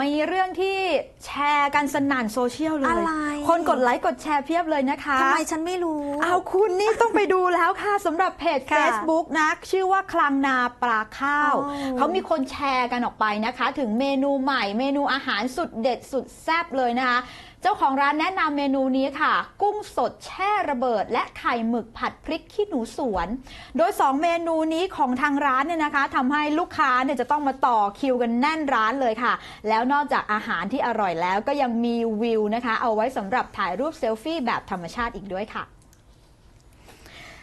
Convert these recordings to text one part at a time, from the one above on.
มีเรื่องที่แชร์กันสนั่นโซเชียลเลยอะไร คนกดไลค์กดแชร์เพียบเลยนะคะทำไมฉันไม่รู้ เอาคุณนี่ต้องไปดูแล้วค่ะสำหรับเพจ ค่ะ Facebook นะชื่อว่าคลังนาปลาข้าว อ๋อ เขามีคนแชร์กันออกไปนะคะ ถึงเมนูใหม่เมนูอาหารสุดเด็ดสุดแซ่บเลยนะคะ เจ้าของร้านแนะนำเมนูนี้ค่ะ กุ้งสดแช่ระเบิด และไข่หมึกผัดพริกขี้หนูสวน โดย 2 เมนูนี้ของทางร้านเนี่ยนะคะทำให้ลูกค้าเนี่ยจะต้องมาต่อคิวกันแน่นร้านเลยค่ะ แล้วนอกจากอาหารที่อร่อยแล้วก็ยังมีวิวนะคะ เอาไว้สำหรับถ่ายรูปเซลฟี่แบบธรรมชาติอีกด้วยค่ะ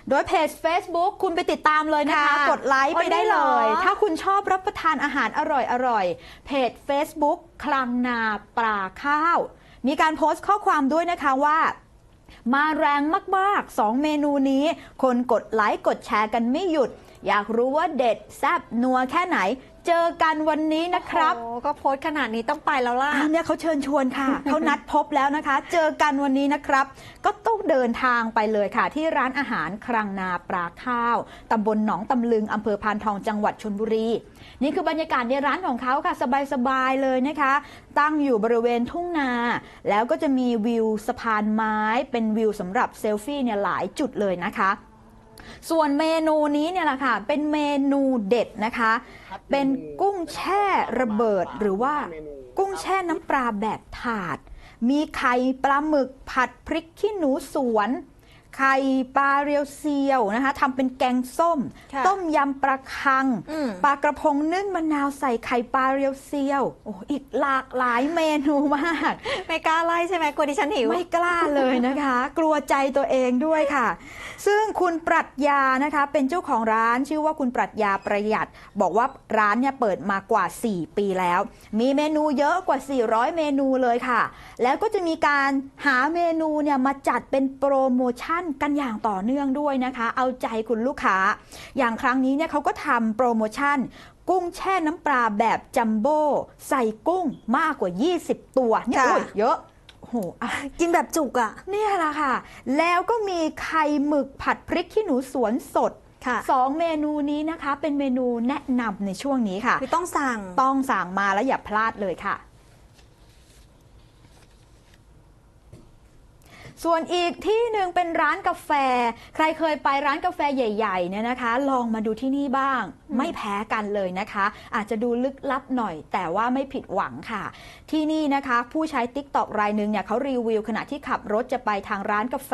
โดยเพจ Facebook คุณไปติดตามเลยนะคะค่ะกดไลค์ไปได้เลยโอ้ยเหรอถ้าคุณชอบรับประทานอาหารอร่อยๆ เพจ Facebook คลังนาปลาข้าว มีการโพสต์ข้อความด้วยนะคะว่ามาแรงมากๆ 2 เมนูนี้ คนกดไลค์กดแชร์กันไม่หยุด อยากรู้ว่าเด็ดแซ่บนัวแค่ไหน เจอกันวันนี้นะครับ โอ้ก็โพสต์ขนาดนี้ต้องไปแล้วล่ะ อันเนี้ยเขาเชิญชวนค่ะ เขานัดพบแล้วนะคะ เจอกันวันนี้นะครับ ก็ต้องเดินทางไปเลยค่ะ ที่ร้านอาหารครังนาปลาข้าวตำบลหนองตำลึงอำเภอพานทองจังหวัดชนบุรี นี่คือบรรยากาศในร้านของเขาค่ะ สบายๆเลยนะคะ ตั้งอยู่บริเวณทุ่งนา แล้วก็จะมีวิวสะพานไม้ เป็นวิวสำหรับเซลฟี่เนี่ยหลายจุดเลยนะคะ ส่วนเมนูนี้เนี่ยแหละค่ะ เป็นเมนูเด็ดนะคะ เป็นกุ้งแช่ระเบิดหรือว่ากุ้งแช่น้ำปลาแบบถาด มีไข่ปลาหมึกผัดพริกขี้หนูสวน ไข่ปลาเรียวเซียวนะคะทำเป็นแกงส้ม ค่ะต้มยำปลาคัง อืม ปลากระพงนึ่งมะนาวใส่ไข่ปลาเรียวเซียวโอ้อีกหลากหลายเมนูมาก ไม่กล้าไล่ใช่ไหมกลัวดิฉันหิว ไม่กล้าเลยนะคะ กลัวใจตัวเองด้วยค่ะ ซึ่งคุณปรัชญานะคะ เป็นเจ้าของร้านชื่อว่าคุณปรัชญาประหยัด บอกว่าร้านเนี่ยเปิดมากว่า 4 ปีแล้ว มีเมนูเยอะกว่า 400 เมนูเลยค่ะ แล้วก็จะมีการหาเมนูเนี่ยมาจัดเป็นโปรโมชั่นกันอย่างต่อเนื่องด้วยนะคะ เอาใจคุณลูกค้า อย่างครั้งนี้เนี่ยเขาก็ทำโปรโมชั่นกุ้งแช่น้ำปลาแบบจัมโบ้ใส่กุ้งมากกว่า 20 ตัวเนี่ยค่ะโอ้ยเยอะโอ้โหอะกินแบบจุกอะเนี่ยแหละค่ะ แล้วก็มีไข่หมึกผัดพริกขี้หนูสวนสดค่ะสองเมนูนี้นะคะ เป็นเมนูแนะนำในช่วงนี้ค่ะคือต้องสั่งต้องสั่งมาแล้วอย่าพลาดเลยค่ะ ส่วนอีกที่หนึ่งเป็นร้านกาแฟ ใครเคยไปร้านกาแฟใหญ่ๆเนี่ยนะคะ ลองมาดูที่นี่บ้าง ไม่แพ้กันเลยนะคะ อาจจะดูลึกลับหน่อย แต่ว่าไม่ผิดหวังค่ะ ที่นี่นะคะ ผู้ใช้ t ิ k t o k รายหนึ่งเนี่ยเขารีวิวขณะที่ขับรถจะไปทางร้านกาแฟ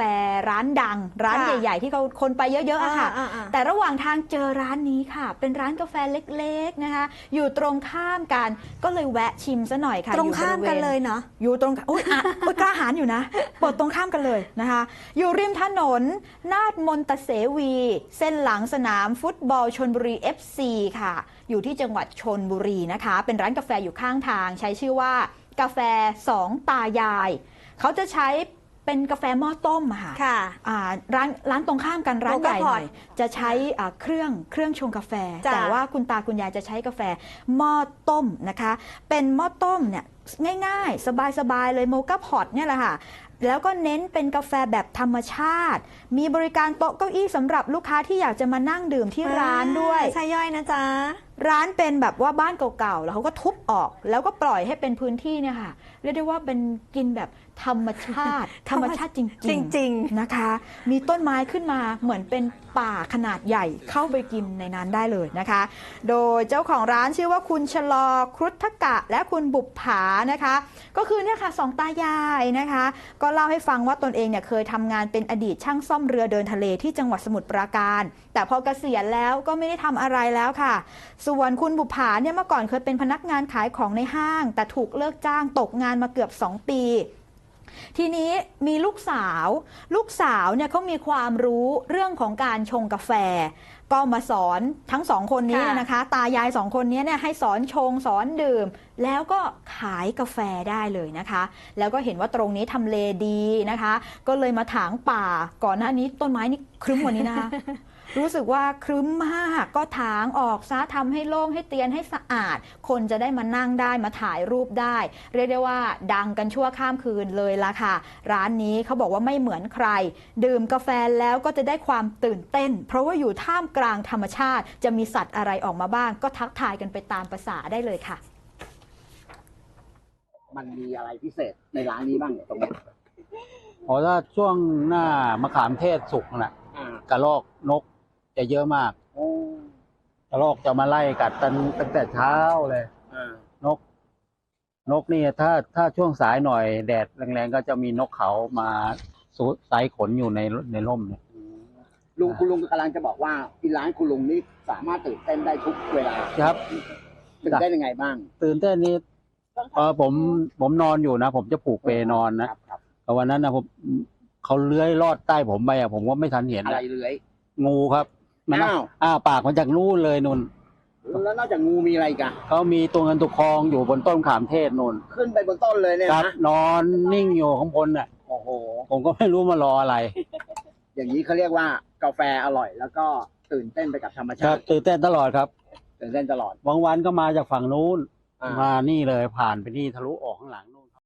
ร้านดัง ร้านค่ะใหญ่ ๆ ที่เขาคนไปเยอะๆอะค่ะอ่าอ่าอ่าแต่ระหว่างทางเจอร้านนี้ค่ะ เป็นร้านกาแฟเล็กๆนะคะ อยู่ตรงข้ามกันก็เลยแวะชิมซะหน่อยค่ะตรงข้ามกันอเลยเนาะอยู่ตรงอุ้ยอะอุ๊ยกล้าหาญอยู่นะเปิดตรงข้ามกันเลยนะคะ อยู่ริมถนนนาดมนตเสวี เส้นหลังสนามฟุตบอลชนบุรี FC ค่ะ อยู่ที่จังหวัดชนบุรีนะคะ เป็นร้านกาแฟอยู่ข้างทาง ใช้ชื่อว่ากาแฟสองตายาย เขาจะใช้เป็นกาแฟหม้อต้มอะค่ะค่ะอ่าร้านร้านตรงข้ามกันร้านใหญ่หน่อย Mocha Pot จะใช้อ่าเครื่องเครื่องชงกาแฟจ้ะแต่ว่าคุณตาคุณยายจะใช้กาแฟหม้อต้มนะคะ เป็นหม้อต้มเนี่ยง่ายๆ สบายๆเลยโมกาพอตเนี่ยแหละค่ะ แล้วก็เน้นเป็นกาแฟแบบธรรมชาติ มีบริการโต๊ะเก้าอี้สำหรับลูกค้าที่อยากจะมานั่งดื่มที่ร้านด้วย ใช่ย่อยนะจ๊ะ ร้านเป็นแบบว่าบ้านเก่าๆ แล้วเขาก็ทุบออก แล้วก็ปล่อยให้เป็นพื้นที่เนี่ยค่ะเรียกได้ว่าเป็นกินแบบธรรมชาติ ธรรมชาติจริง ๆ จริงนะคะ มีต้นไม้ขึ้นมาเหมือนเป็นป่าขนาดใหญ่เข้าไปกินในนั้นได้เลยนะคะ โดยเจ้าของร้านชื่อว่าคุณชะลอครุฑกะ และคุณบุปผานะคะ ก็คือเนี่ยค่ะสองตายายนะคะ ก็เล่าให้ฟังว่าตนเองเนี่ยเคยทำงานเป็นอดีตช่างซ่อมเรือเดินทะเลที่จังหวัดสมุทรปราการ แต่พอเกษียณแล้วก็ไม่ได้ทำอะไรแล้วค่ะส่วนคุณบุปผาเนี่ยเมื่อก่อนเคยเป็นพนักงานขายของในห้าง แต่ถูกเลิกจ้างตกงานมาเกือบ 2 ปีทีนี้มีลูกสาว ลูกสาวเนี่ยเขามีความรู้เรื่องของการชงกาแฟ ก็มาสอนทั้งสองคนนี้นะคะ ตายายสองคนนี้เนี่ยให้สอนชงสอนดื่ม แล้วก็ขายกาแฟได้เลยนะคะ แล้วก็เห็นว่าตรงนี้ทำเลดีนะคะ ก็เลยมาถางป่าก่อนหน้านี้ต้นไม้นี่ครึ้มกว่านี้นะคะ รู้สึกว่าครึ้มมากก็ถางออกซะทำให้โล่งให้เตียนให้สะอาด คนจะได้มานั่งได้มาถ่ายรูปได้ เรียกได้ว่าดังกันชั่วข้ามคืนเลยละค่ะ ร้านนี้เขาบอกว่าไม่เหมือนใคร ดื่มกาแฟแล้วก็จะได้ความตื่นเต้น เพราะว่าอยู่ท่ามกลางธรรมชาติ จะมีสัตว์อะไรออกมาบ้าง ก็ทักทายกันไปตามภาษาได้เลยค่ะ มันมีอะไรพิเศษในร้านนี้บ้างตรงเนี้ยเพราะถ้าช่วงหน้ามะขามเทศสุกน่ะอ่ากระรอกนก จะเยอะมากโอ้กระรอกจะมาไล่กัดตันตั้งแต่เช้าเลยอ่านก นกนี่ถ้าถ้าช่วงสายหน่อยแดดแรงๆก็จะมีนกเขามาสูดสายขนอยู่ในในร่มเนี่ยอืมลุงคุณลุงกำลังจะบอกว่าที่ร้านคุณลุงนี่สามารถตื่นเต้นได้ทุกเวลาครับตื่นเต้นยังไงบ้าง ตื่นเต้นนี่เออผมผมนอนอยู่นะ ผมจะผูกเปลนอนนะครับครับแต่วันนั้นนะผมเขาเลื้อยลอดใต้ผมไปอะผมก็ไม่ทันเห็นอะไรอะเลื้อยงูครับ มันอ้าว อ้าปากมาจากนู่นเลยนุ่นแล้วนอกจากงูมีอะไรอีกันเขามีตัวเงินตัวคองอยู่บนต้นขามเทศนุ่นขึ้นไปบนต้นเลยเนี่ยครับนะนอนนิ่งอยู่ข้างบนน่ะ โอ้โห ผมก็ไม่รู้มารออะไร อย่างนี้เขาเรียกว่ากาแฟอร่อย แล้วก็ตื่นเต้นไปกับธรรมครัชาบติตื่นเต้นตลอดครับตื่นเต้นตลอดบางวันก็มาจากฝั่งนู้น อ่า มานี่เลยผ่านไปนี่ทะลุออกข้างหลังนู่น